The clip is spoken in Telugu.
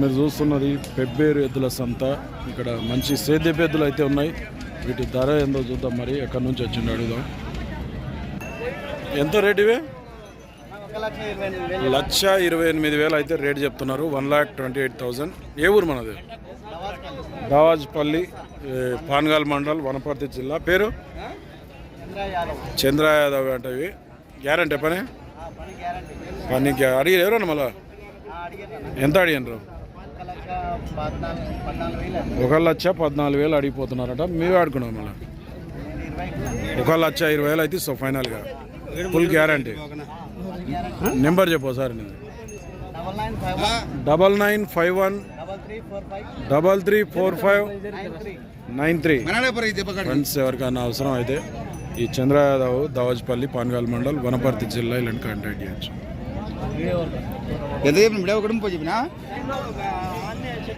మీరు చూస్తున్నది పెబ్బేరు ఎద్దుల సంత. ఇక్కడ మంచి సేద్యపు ఎద్దులు అయితే ఉన్నాయి. వీటి ధర ఎంతో చూద్దాం మరి. ఎక్కడి నుంచి వచ్చింది అడుగుదాం. ఎంత రేట్ ఇవే? లక్ష ఇరవై ఎనిమిది వేలు అయితే రేట్ చెప్తున్నారు. One lakh twenty eight thousand. ఏ ఊరు మనది? దావాజ్పల్లి పాన్గాల్ మండల్ వనపర్తి జిల్లా. పేరు? చంద్ర యాదవ్ అంటే గ్యారంటీ పని? పని అడిగి ఎవరన్నా మళ్ళా? ఎంత అడిగినారు? ఒక లక్ష పద్నాలుగు వేలు అడిగిపోతున్నారట. మేమే ఆడుకున్నాం మళ్ళీ. ఒక లక్ష ఇరవై వేలు అయితే ఇస్తాం ఫైనల్గా. ఫుల్ గ్యారంటీ నెంబర్ చెప్పు సార్ నేను double nine five one double three four five nine three. Friends ఎవరికైనా అవసరం అయితే ఈ చంద్రయాదవ్ దావజ్పల్లి పాన్గాల్ మండల్ వనపర్తి జిల్లా ఇలాంటి కాంటాక్ట్ చేయొచ్చు. ఎంతసేపు విడవకడం పోయి చెప్పినా